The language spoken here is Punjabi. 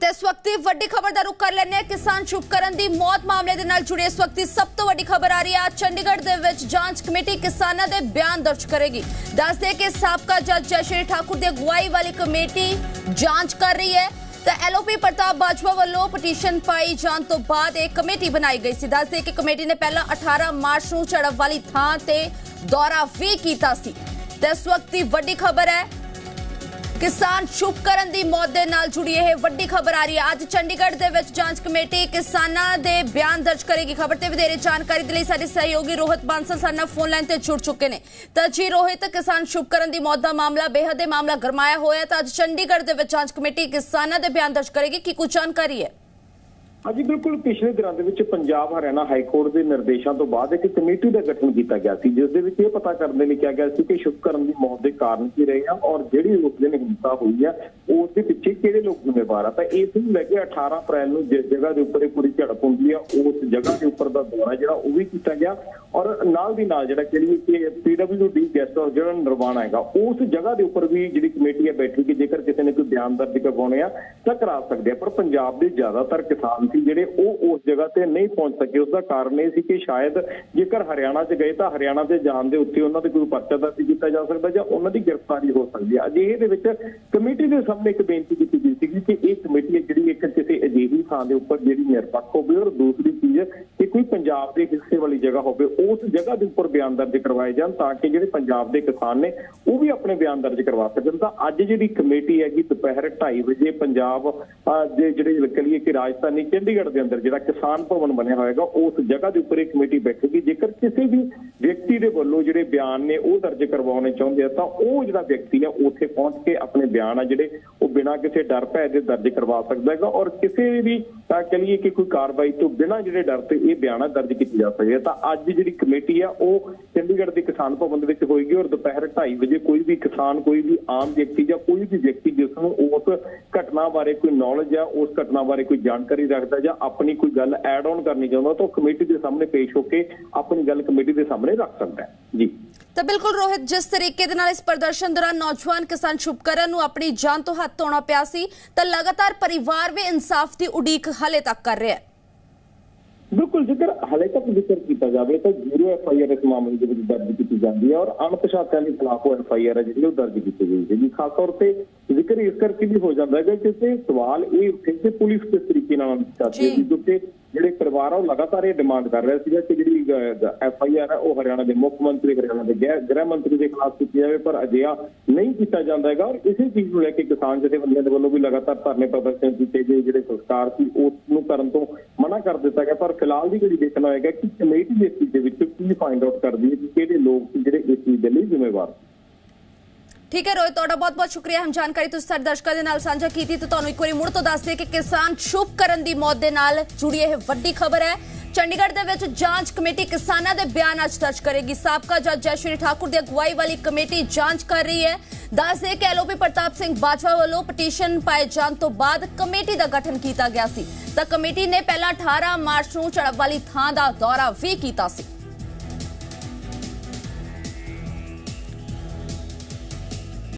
ਤੇ ਇਸ ਵਕਤ ਦੀ ਵੱਡੀ ਖਬਰ ਦਾ ਰੁਖ ਕਰ ਲੈਂਦੇ ਕਿਸਾਨ ਸ਼ੁਭਕਰਨ ਦੀ ਮੌਤ ਮਾਮਲੇ ਦੇ ਨਾਲ ਜੁੜੀ ਇਸ ਵਕਤ ਦੀ ਸਭ ਤੋਂ ਵੱਡੀ ਖਬਰ ਆ ਰਹੀ ਹੈ। ਚੰਡੀਗੜ੍ਹ ਦੇ ਵਿੱਚ ਜਾਂਚ ਕਮੇਟੀ ਕਿਸਾਨਾਂ ਦੇ ਬਿਆਨ ਦਰਜ ਕਰੇਗੀ। ਦੱਸਦੇ ਕਿ ਸਾਬਕਾ ਜੱਜ ਜੈਸ਼ਰੀ ਠਾਕੁਰ ਦੀ ਅਗਵਾਈ ਵਾਲੀ ਕਮੇਟੀ ਜਾਂਚ ਕਰ ਰਹੀ ਹੈ। ਤਾਂ ਐਲਓਪੀ ਪ੍ਰਤਾਪ ਬਾਜਵਾ ਵੱਲੋਂ ਪਟੀਸ਼ਨ ਪਾਈ ਜਾਣ ਤੋਂ ਬਾਅਦ ਇਹ ਕਮੇਟੀ ਬਣਾਈ ਗਈ ਸੀ। ਦੱਸਦੇ ਕਿ ਕਮੇਟੀ ਨੇ ਪਹਿਲਾਂ 18 ਮਾਰਚ ਨੂੰ ਝੜਪ ਵਾਲੀ ਥਾਂ ਤੇ ਦੌਰਾ ਵੀ ਕੀਤਾ ਸੀ। ਤੇ ਇਸ ਵਕਤ ਦੀ ਵੱਡੀ ਖਬਰ ਹੈ ਕਿਸਾਨ ਸ਼ੁਭਕਰਨ ਦੀ ਮੌਤ ਦੇ ਨਾਲ ਜੁੜੀ ਇਹ ਵੱਡੀ ਖਬਰ ਆ ਰਹੀ ਹੈ। ਅੱਜ ਚੰਡੀਗੜ੍ਹ ਦੇ ਵਿੱਚ ਜਾਂਚ ਕਮੇਟੀ ਕਿਸਾਨਾਂ ਦੇ ਬਿਆਨ ਦਰਜ ਕਰੇਗੀ। ਖਬਰ ਤੇ ਵਧੇਰੇ ਜਾਣਕਾਰੀ ਦੇ ਲਈ ਸਾਡੇ ਸਹਿਯੋਗੀ ਰੋਹਿਤ ਬਾਂਸਲ ਸਾਡੇ ਫੋਨ ਲਾਈਨ ਤੇ ਜੁੜ ਚੁੱਕੇ ਨੇ। ਤਾਂ ਜੀ ਰੋਹਿਤ, ਕਿਸਾਨ ਸ਼ੁਭਕਰਨ ਦੀ ਮੌਤ ਦਾ ਮਾਮਲਾ ਬੇਹੱਦ ਮਾਮਲਾ ਗਰਮਾਇਆ ਹੋਇਆ ਤਾਂ ਅੱਜ ਚੰਡੀਗੜ੍ਹ ਦੇ ਵਿੱਚ ਜਾਂਚ ਕਮੇਟੀ ਕਿਸਾਨਾਂ ਦੇ ਬਿਆਨ ਦਰਜ ਕਰੇਗੀ। ਕੀ ਕੁਝ ਜਾਣਕਾਰੀ ਹੈ? ਹਾਂਜੀ, ਬਿਲਕੁਲ ਪਿਛਲੇ ਦਿਨਾਂ ਦੇ ਵਿੱਚ ਪੰਜਾਬ, ਹਰਿਆਣਾ ਹਾਈ ਕੋਰਟ ਦੇ ਨਿਰਦੇਸ਼ਾਂ ਤੋਂ ਬਾਅਦ ਇੱਕ ਕਮੇਟੀ ਦਾ ਗਠਨ ਕੀਤਾ ਗਿਆ ਸੀ, ਜਿਸ ਦੇ ਵਿੱਚ ਇਹ ਪਤਾ ਕਰਨ ਦੇ ਲਈ ਕਿਹਾ ਗਿਆ ਸੀ ਕਿ ਸ਼ੁਭਕਰਨ ਦੀ ਮੌਤ ਦੇ ਕਾਰਨ ਕੀ ਰਹੇ ਆ ਔਰ ਜਿਹੜੀ ਉਸ ਦਿਨ ਹਿੰਸਾ ਹੋਈ ਆ, ਉਸ ਦੇ ਪਿੱਛੇ ਕਿਹੜੇ ਲੋਕ ਜ਼ਿੰਮੇਵਾਰ ਆ? ਤਾਂ ਇਸ ਨੂੰ ਲੈ ਕੇ 18 ਅਪ੍ਰੈਲ ਨੂੰ ਜਿਸ ਜਗ੍ਹਾ ਦੇ ਉੱਪਰ ਇਹ ਪੂਰੀ ਝੜਪ ਹੁੰਦੀ ਆ, ਉਸ ਜਗ੍ਹਾ ਦੇ ਉੱਪਰ ਦਾ ਦੌਰਾ ਜਿਹੜਾ ਉਹ ਵੀ ਕੀਤਾ ਗਿਆ ਔਰ ਨਾਲ ਦੀ ਨਾਲ ਜਿਹੜਾ ਕਿਹੜੀ ਕਿ ਪੀਡਬਲਯੂਡੀ ਗੈਸਟ ਹਾਊਸ ਜਿਹੜਾ ਨਿਰਵਾਣਾ ਹੈਗਾ, ਉਸ ਜਗ੍ਹਾ ਦੇ ਉੱਪਰ ਵੀ ਜਿਹੜੀ ਕਮੇਟੀ ਹੈ ਬੈਠੀ ਕਿ ਜੇਕਰ ਕਿਸੇ ਨੇ ਕੋਈ ਬਿਆਨ ਦਰਜ ਕਰਵਾਉਣੇ ਆ, ਤਾਂ ਕਰਾ ਸਕਦੇ ਆ। ਪਰ ਪੰਜਾਬ ਦੇ ਜ਼ਿਆਦਾਤਰ ਕਿਸਾਨ ਸੀ ਜਿਹੜੇ ਉਹ ਉਸ ਜਗ੍ਹਾ ਤੇ ਨਹੀਂ ਪਹੁੰਚ ਸਕੇ। ਉਸ ਦਾ ਕਾਰਨ ਇਹ ਸੀ ਕਿ ਸ਼ਾਇਦ ਜੇਕਰ ਹਰਿਆਣਾ 'ਚ ਗਏ ਤਾਂ ਹਰਿਆਣਾ ਦੇ ਜਾਣ ਦੇ ਉੱਤੇ ਉਹਨਾਂ ਤੇ ਕੋਈ ਪਰਚਾ ਦਰਜ ਕੀਤਾ ਜਾ ਸਕਦਾ ਜਾਂ ਉਹਨਾਂ ਦੀ ਗ੍ਰਿਫਤਾਰੀ ਹੋ ਸਕਦੀ ਹੈ। ਅਜਿਹੇ ਦੇ ਵਿੱਚ ਕਮੇਟੀ ਦੇ ਸਾਹਮਣੇ ਇੱਕ ਬੇਨਤੀ ਕੀਤੀ ਗਈ ਸੀ ਕਿ ਇਹ ਕਮੇਟੀ ਹੈ ਜਿਹੜੀ ਇੱਕ ਕਿਸੇ ਅਜਿਹੀ ਥਾਂ ਦੇ ਉੱਪਰ ਜਿਹੜੀ ਨਿਰਪੱਖ ਹੋਵੇ ਔਰ ਦੂਸਰੀ ਚੀਜ਼ ਕੋਈ ਪੰਜਾਬ ਦੇ ਹਿੱਸੇ ਵਾਲੀ ਜਗ੍ਹਾ ਹੋਵੇ, ਉਸ ਜਗ੍ਹਾ ਦੇ ਉੱਪਰ ਬਿਆਨ ਦਰਜ ਕਰਵਾਏ ਜਾਣ ਤਾਂ ਕਿ ਜਿਹੜੇ ਪੰਜਾਬ ਦੇ ਕਿਸਾਨ ਨੇ, ਉਹ ਵੀ ਆਪਣੇ ਬਿਆਨ ਦਰਜ ਕਰਵਾ ਸਕਣ। ਤਾਂ ਅੱਜ ਜਿਹੜੀ ਕਮੇਟੀ ਹੈਗੀ ਦੁਪਹਿਰ 2:30 ਵਜੇ ਪੰਜਾਬ ਦੇ ਜਿਹੜੇ ਕਹੀਏ ਕਿ ਰਾਜਧਾਨੀ ਚੰਡੀਗੜ੍ਹ ਦੇ ਅੰਦਰ ਜਿਹੜਾ ਕਿਸਾਨ ਭਵਨ ਬਣਿਆ ਹੋਏਗਾ ਉਸ ਜਗ੍ਹਾ ਦੇ ਉੱਪਰ ਇਹ ਕਮੇਟੀ ਬੈਠੇਗੀ। ਜੇਕਰ ਕਿਸੇ ਵੀ ਵਿਅਕਤੀ ਦੇ ਵੱਲੋਂ ਜਿਹੜੇ ਬਿਆਨ ਨੇ, ਉਹ ਦਰਜ ਕਰਵਾਉਣੇ ਚਾਹੁੰਦੇ ਆ, ਤਾਂ ਉਹ ਜਿਹੜਾ ਵਿਅਕਤੀ ਆ ਉੱਥੇ ਪਹੁੰਚ ਕੇ ਆਪਣੇ ਬਿਆਨ ਆ ਜਿਹੜੇ, ਉਹ ਬਿਨਾਂ ਕਿਸੇ ਡਰ ਭੈ ਦੇ ਦਰਜ ਕਰਵਾ ਸਕਦਾ ਹੈਗਾ। ਔਰ ਕਿਸੇ ਵੀ ਤਾਂ ਕਹੀਏ ਕਿ ਕੋਈ ਕਾਰਵਾਈ ਤੋਂ ਬਿਨਾਂ ਜਿਹੜੇ ਡਰ ਤੇ ਇਹ ਬਿਆਨ ਆ ਦਰਜ ਕੀਤੀ ਜਾ ਸਕੇ ਤਾਂ ਅੱਜ ਜਿਹੜੀ ਕਮੇਟੀ ਆ, ਉਹ ਚੰਡੀਗੜ੍ਹ ਦੇ ਕਿਸਾਨ ਭਵਨ ਦੇ ਵਿੱਚ ਹੋਏਗੀ ਔਰ ਦੁਪਹਿਰ 2:30 ਵਜੇ ਕੋਈ ਵੀ ਕਿਸਾਨ, ਕੋਈ ਵੀ ਆਮ ਵਿਅਕਤੀ ਜਾਂ ਕੋਈ ਵੀ ਵਿਅਕਤੀ ਜਿਸ ਨੂੰ ਉਸ ਘਟਨਾ ਬਾਰੇ ਕੋਈ ਨੌਲੇਜ ਆ, ਉਸ ਘਟਨਾ ਬਾਰੇ ਕੋਈ ਜਾਣਕਾਰੀ ਰੱਖਦਾ ਜਾਂ ਆਪਣੀ ਕੋਈ ਗੱਲ ਐਡ ਆਨ ਕਰਨੀ ਚਾਹੁੰਦਾ, ਤਾਂ ਉਹ ਕਮੇਟੀ ਦੇ ਸਾਹਮਣੇ ਪੇਸ਼ ਹੋ ਕੇ ਆਪਣੀ ਗੱਲ ਕਮੇਟੀ ਦੇ ਸਾਹਮਣੇ ਰੱਖ ਸਕਦਾ ਹੈ। ਜੀ। ਤਾਂ ਬਿਲਕੁਲ ਰੋਹਿਤ ਜਿਸ ਤਰੀਕੇ ਦੇ ਨਾਲ ਇਸ ਪ੍ਰਦਰਸ਼ਨ ਦੌਰਾਨ ਨੌਜਵਾਨ ਕਿਸਾਨ ਸ਼ੁਭਕਰਨ ਨੂੰ ਆਪਣੀ ਜਾਨ ਤੋਂ ਹੱਥ ਧੋਣਾ ਪਿਆ ਸੀ ਤਾਂ ਲਗਾਤਾਰ ਪਰਿਵਾਰ ਵੀ ਇਨਸਾਫ ਦੀ ਉਡੀਕ ਹਲੇ ਤੱਕ ਕਰ ਰਿਹਾ ਹੈ ਬਿਲਕੁਲ ਜੇਕਰ ਹਲੇ ਤੱਕ ਜ਼ਿਕਰ ਕੀਤਾ ਜਾਵੇ ਤਾਂ ਜ਼ੀਰੋ ਐਫ ਆਈ ਆਰ ਇਸ ਮਾਮਲੇ ਦੇ ਵਿੱਚ ਦਰਜ ਕੀਤੀ ਜਾਂਦੀ ਹੈ ਔਰ ਅਣਪਛਾਤਿਆਂ ਦੇ ਖਿਲਾਫ ਉਹ ਐਫ ਆਈ ਆਰ ਹੈ ਜਿਹੜੀ ਉਹ ਦਰਜ ਕੀਤੀ ਗਈ ਹੈ ਜੀ ਖਾਸ ਤੌਰ ਤੇ ਜ਼ਿਕਰ ਇਸ ਕਰਕੇ ਵੀ ਹੋ ਜਾਂਦਾ ਹੈ ਕਿ ਸਵਾਲ ਇਹ ਉੱਠੇ ਕਿ ਪੁਲਿਸ ਕਿਸ ਤਰੀਕੇ ਨਾਲ ਚਾਹਤੀ ਹੈ ਜੀ। ਕਿਉਂਕਿ ਜਿਹੜੇ ਪਰਿਵਾਰ ਆ, ਉਹ ਲਗਾਤਾਰ ਇਹ ਡਿਮਾਂਡ ਕਰ ਰਿਹਾ ਸੀਗਾ ਕਿ ਜਿਹੜੀ ਐਫ ਆਈ ਆਰ ਹੈ ਉਹ ਹਰਿਆਣਾ ਦੇ ਮੁੱਖ ਮੰਤਰੀ, ਹਰਿਆਣਾ ਦੇ ਗ੍ਰਹਿ ਮੰਤਰੀ ਦੇ ਖਿਲਾਫ ਕੀਤੀ ਜਾਵੇ, ਪਰ ਅਜਿਹਾ ਨਹੀਂ ਕੀਤਾ ਜਾਂਦਾ ਹੈਗਾ। ਔਰ ਇਸੇ ਚੀਜ਼ ਨੂੰ ਲੈ ਕੇ ਕਿਸਾਨ ਜਥੇਬੰਦੀਆਂ ਦੇ ਵੱਲੋਂ ਵੀ ਲਗਾਤਾਰ ਧਰਨੇ ਪ੍ਰਦਰਸ਼ਨ ਕੀਤੇ ਗਏ, ਜਿਹੜੇ ਸੰਸਕਾਰ ਸੀ, ਉਸ ਨੂੰ ਕਰਨ ਤੋਂ ਮਨਾ ਕਰ ਦਿੱਤਾ ਗਿਆ। ਪਰ ਫਿਲਹਾਲ ਦੀ ਜਿਹੜੀ ਦੇਖਣਾ ਹੋਏਗਾ ਕਿ ਕਮੇਟੀ ਇਸ ਚੀਜ਼ ਦੇ ਵਿੱਚ ਕੀ ਫਾਈਂਡ ਆਊਟ ਕਰਦੀ ਹੈ, ਕਿ ਕਿਹੜੇ ਲੋਕ ਸੀ ਜਿਹੜੇ ਇਸ ਚੀਜ਼ ਦੇ ਲਈ ਜ਼ਿੰਮੇਵਾਰ ਠੀਕ ਹੈ ਰੋਹਿਤ, ਤੁਹਾਡਾ ਬਹੁਤ ਬਹੁਤ ਸ਼ੁਕਰੀਆ। ਹਮ ਜਾਣਕਾਰੀ ਤੁਸੀਂ ਸਾਡੇ ਦਰਸ਼ਕਾਂ ਦੇ ਨਾਲ ਸਾਂਝਾ ਕੀਤੀ ਤੇ ਤੁਹਾਨੂੰ ਇੱਕ ਵਾਰੀ ਮੁੜ ਤੋਂ ਦੱਸ ਦਈਏ ਕਿ ਕਿਸਾਨ ਸ਼ੁਭਕਰਨ ਦੀ ਮੌਤ ਦੇ ਨਾਲ ਜੁੜੀ ਇਹ ਵੱਡੀ ਖਬਰ ਹੈ। ਚੰਡੀਗੜ੍ਹ ਦੇ ਵਿੱਚ ਜਾਂਚ ਕਮੇਟੀ ਕਿਸਾਨਾਂ ਦੇ ਬਿਆਨ ਅੱਜ ਦਰਜ ਕਰੇਗੀ। ਸਾਬਕਾ ਜੱਜ ਜੈਸ਼ਰੀ ਠਾਕੁਰ ਦੀ ਅਗਵਾਈ ਵਾਲੀ ਕਮੇਟੀ ਜਾਂਚ ਕਰ ਰਹੀ ਹੈ। ਦੱਸ ਦੇ ਕਿ ਐਲਓਪੀ ਪ੍ਰਤਾਪ ਸਿੰਘ ਬਾਜਵਾ ਵੱਲੋਂ ਪਟੀਸ਼ਨ ਪਾਏ ਜਾਣ ਤੋਂ ਬਾਅਦ ਕਮੇਟੀ ਦਾ ਗਠਨ ਕੀਤਾ ਗਿਆ ਸੀ। ਤਾਂ ਕਮੇਟੀ ਨੇ ਪਹਿਲਾਂ 18 ਮਾਰਚ ਨੂੰ ਝੜਪ ਵਾਲੀ ਥਾਂ ਦਾ ਦੌਰਾ ਵੀ ਕੀਤਾ ਸੀ।